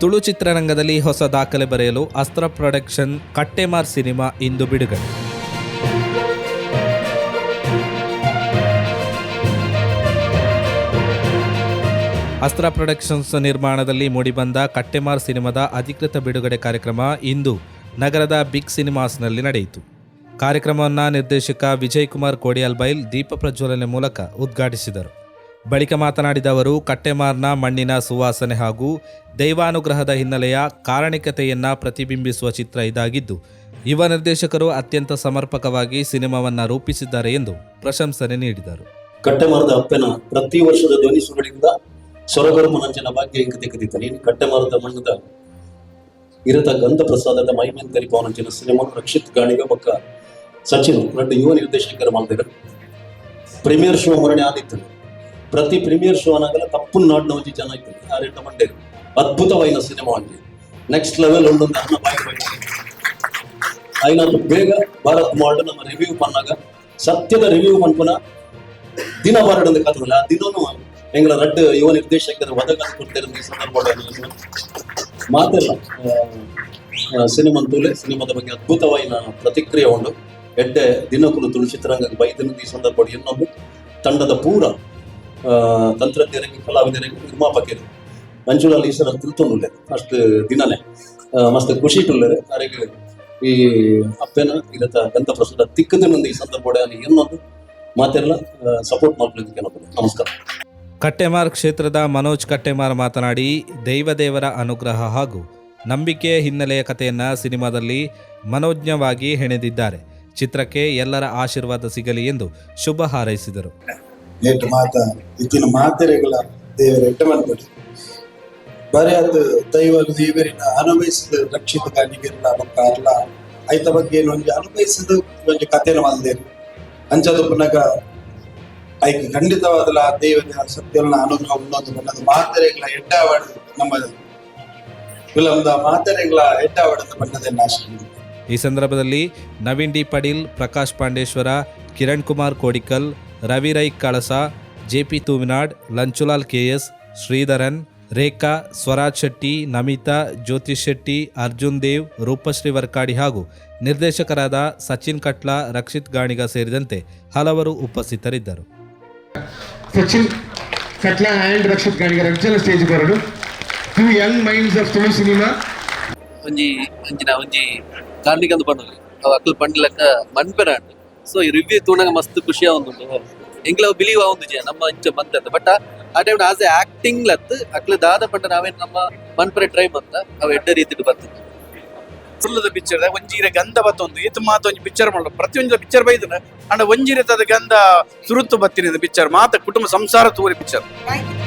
ತುಳು ಚಿತ್ರರಂಗದಲ್ಲಿ ಹೊಸ ದಾಖಲೆ ಬರೆಯಲು ಅಸ್ತ್ರ ಪ್ರೊಡಕ್ಷನ್ ಕಟ್ಟೆಮಾರ್ ಸಿನಿಮಾ ಇಂದು ಬಿಡುಗಡೆ. ಅಸ್ತ್ರ ಪ್ರೊಡಕ್ಷನ್ಸ್ ನಿರ್ಮಾಣದಲ್ಲಿ ಮೂಡಿಬಂದ ಕಟ್ಟೆಮಾರ್ ಸಿನಿಮಾದ ಅಧಿಕೃತ ಬಿಡುಗಡೆ ಕಾರ್ಯಕ್ರಮ ಇಂದು ನಗರದ ಬಿಗ್ ಸಿನಿಮಾಸ್ನಲ್ಲಿ ನಡೆಯಿತು. ಕಾರ್ಯಕ್ರಮವನ್ನು ನಿರ್ದೇಶಕ ವಿಜಯ್ ಕುಮಾರ್ ಕೋಡಿಯಾಲ್ಬೈಲ್ ದೀಪ ಪ್ರಜ್ವಲನೆ ಮೂಲಕ ಉದ್ಘಾಟಿಸಿದರು. ಬಳಿಕ ಮಾತನಾಡಿದ ಅವರು, ಕಟ್ಟೆಮಾರ್ನ ಮಣ್ಣಿನ ಸುವಾಸನೆ ಹಾಗೂ ದೈವಾನುಗ್ರಹದ ಹಿನ್ನೆಲೆಯ ಕಾರಣಿಕತೆಯನ್ನ ಪ್ರತಿಬಿಂಬಿಸುವ ಚಿತ್ರ ಇದಾಗಿದ್ದು, ಯುವ ನಿರ್ದೇಶಕರು ಅತ್ಯಂತ ಸಮರ್ಪಕವಾಗಿ ಸಿನಿಮಾವನ್ನ ರೂಪಿಸಿದ್ದಾರೆ ಎಂದು ಪ್ರಶಂಸನೆ ನೀಡಿದರು. ಕಟ್ಟೆಮರದ ಅಪ್ಪನ ಪ್ರತಿ ವರ್ಷದ ಧ್ವನಿ ಸುರುಳಿಂದ ಸೊರಗರು ಮನಂಜನ ಭಾಗ್ಯ ಇಂಕತೆ ನೀನು ಕಟ್ಟೆಮರದ ಮಣ್ಣದ ಇರತ ಗಂಧ ಪ್ರಸಾದದ ಮೈಮೇನ್ ಪವನಂಜನ ಸಿನಿಮಾ ರಕ್ಷಿತ್ ಗಾಣಿಗ ಪಕ್ಕ ಸಚಿನ್ ಎರಡು ಯುವ ನಿರ್ದೇಶಕರ ಮಾಡಿದರು ಪ್ರೀಮಿಯರ್ ಶೋ ಮರಣೆ ಆದಿತ್ತು ಪ್ರತಿ ಪ್ರೀಮಿಯರ್ ಶೋ ಅನ್ನಾಗಲ್ಲ ತಪ್ಪು ನಾಡಿನ ಒಂಜಿ ಜನ ಇತ್ತು ಆ ರೆಂಡ ಮಂಡೇರು ಅದ್ಭುತವಾಯಿನ ಸಿನಿಮಾ ಒಂಜಿ ನೆಕ್ಸ್ಟ್ ಲೆವೆಲ್ ಒಂದೊಂದು ಅನ್ನ ಬಾಯಿ ಬಾಯಿ అయినంత ಬೇಗ ಭಾರತ್ ಮಾಡ್ ನಮ್ಮ ರಿವ್ಯೂ ಪನ್ನಾಗ ಸತ್ಯದ ರಿವ್ಯೂ ಪನ್ಪುನ ದಿನ ಬಾರಡಂದ ಕಥಲ್ಲ ದಿನನು ಎಂಗಳ ರಡ್ಡ್ ಯುವ ನಿರ್ದೇಶಕರು ಒದಗದ ಕೊಟ್ಟಿರುವ ಈ ಸಂದರ್ಭದಲ್ಲಿ ಮಾತೆಲ್ಲ ಸಿನಿಮಾ ತೂಲೆ ಸಿನಿಮಾದ ಬಗ್ಗೆ ಅದ್ಭುತವಾಯಿನ ಪ್ರತಿಕ್ರಿಯೆ ಉಂಡು ಎಡ್ಡೆ ದಿನಕುಲು ತುಳು ಚಿತ್ರರಂಗಕ್ಕೆ ಬೈದಿನ ಈ ಸಂದರ್ಭ ಇನ್ನೊಂದು ತಂಡದ ಪೂರ ಆ, ತಂತ್ರಜ್ಞರಿಗೆ ಕಲಾವಿದರಿಗೆ ನಿರ್ಮಾಪಕರು. ಮಂಜುಳಲ್ಲಿ ಸಲ ತಿಳ್ತೊಂದುಲ್ಲೆ ಅಷ್ಟು ದಿನನೇ. ಮಸ್ತ್ ಖುಷಿ ಟುಲ್ಲೆರು ಅವರಿಗೆ ಈ ಅಪ್ಪೆನ ಇರತ್ತ ಗಂಧ ಪ್ರಸಾದ ತಿಕ್ಕದೇ ಮುಂದೆ ಈ ಸಂದರ್ಭ ಏನೊಂದು ಮಾತೆಲ್ಲ ಸಪೋರ್ಟ್ ಮಾಡ್ಲಿಕ್ಕೆ ನಮಸ್ಕಾರ. ಕಟ್ಟೆಮಾರ್ ಕ್ಷೇತ್ರದ ಮನೋಜ್ ಕಟ್ಟೆಮಾರ್ ಮಾತನಾಡಿ, ದೈವದೇವರ ಅನುಗ್ರಹ ಹಾಗೂ ನಂಬಿಕೆಯ ಹಿನ್ನೆಲೆಯ ಕಥೆಯನ್ನು ಸಿನಿಮಾದಲ್ಲಿ ಮನೋಜ್ಞವಾಗಿ ಹೆಣೆದಿದ್ದಾರೆ. ಚಿತ್ರಕ್ಕೆ ಎಲ್ಲರ ಆಶೀರ್ವಾದ ಸಿಗಲಿ ಎಂದು ಶುಭ ಹಾರೈಸಿದರು. ಏಟ್ ಮಾತ ಇತ್ತಿನ ಮಾತೆರೆಗಳ ದೇವರ ಎಟ್ಟ ಮಲ್ಪಡಿ ಬರೀ ಅದು ದೈವ ದೇವರಿನ ಅನುಭವಿಸಿದ ರಕ್ಷಿತ ಗಾನಿಗಿರ್ಲ ಬೊಕ್ಕ ಅಲ್ಲ. ಐತ ಬಗ್ಗೆ ಒಂಜಿ ಅನುಭವಿಸಿದ ಒಂಜಿ ಕಥೆನ ಮಲ್ದೇರು ಅಂಚದ ಪುನಗ ಐಕ್ ಖಂಡಿತವಾದಲ ದೇವರ ಸತ್ಯನ ಅನುಗ್ರಹ ಉಂಡೊಂದು ಬಣ್ಣದ ಮಾತೆರೆಗಳ ಎಡ್ಡಾವಡ ನಮ್ಮ ಫಿಲಂದ ಮಾತೆರೆಗಳ ಎಡ್ಡಾವಡದ ಬಣ್ಣದ ನಾಶ ಈ ಸಂದರ್ಭದಲ್ಲಿ Naveen D Padil Prakash Pandeshwar, Kiran Kumar Kodikal Ravi Rai Kalasa JP Thuvinad Lanchulal KS Sreedharan Rekha Swaraj Shetty Namitha Jyothish Shetty Arjun Dev Roopashree Varkady ಹಾಗೂ ನಿರ್ದೇಶಕರಾದ ಸಚಿನ್ ಕಟ್ಲಾ ರಕ್ಷಿತ್ ಗಾಣಿಗ ಸೇರಿದಂತೆ ಹಲವರು ಉಪಸ್ಥಿತರಿದ್ದರು. ಸಚಿನ್ ಕಟ್ಲಾ ಆ್ಯಂಡ್ ರಕ್ಷಿತ್ ಗಾಣಿಗರ ಅಂಚಲ stage ಬರೋಡು to young minds of Tulu cinema. ಒಂಜಿ ಅಂಚಿನ ಒಂಜಿ ಕಾರ್ಮಿಕ ಅಂದ್ ಪಂಡಲಿ ಅಕ್ಕಲು ಅಕ್ಲ್ ಪಂಡ್ಲಕ್ಕ ಮನ್ಪೆರ ಅಂಡ್ ಸೊ ಈ ರಿವ್ಯೂ ತೂಣಗ ಮಸ್ತ್ ಖುಷಿ ಆವೊಂದುಂಡು ಎಂಗ್ಲ ಬಿಲೀವ್ ಆವೊಂದು ನಮ್ಮ ಇಂಚ ಬಂತ ಬಟ್ ಆ ಟೈಮ್ ಆಸ್ ಎ ಆಕ್ಟಿಂಗ್ ಲತ್ ಅಕ್ಲ ದಾದ ಪಂಡ ನಾವೇನ್ ನಮ್ಮ ಮನ್ಪರೆ ಟ್ರೈ ಬಂತ ಅವ ಎಡ್ಡ ರೀತಿಡ್ ಬರ್ತದೆ ಸುಳ್ಳದ ಪಿಕ್ಚರ್ ಒಂಜೀರೆ ಗಂಧ ಬತ್ತೊಂದು. ಏತ್ ಮಾತ ಒಂಜಿ ಪಿಕ್ಚರ್ ಮಾಡ ಪ್ರತಿಯೊಂದು ಪಿಕ್ಚರ್ ಬೈದನ ಅಂಡ ಒಂಜೀರೆ ತದ ಗಂಧ ಸುರುತ್ತು ಬತ್ತಿನ ಪಿಕ್ಚರ್ ಮಾತ ಕುಟುಂಬ ಸಂಸಾರ ತೂರಿ ಪಿಕ್ಚರ್ ಥ್ಯಾಂಕ್ ಯು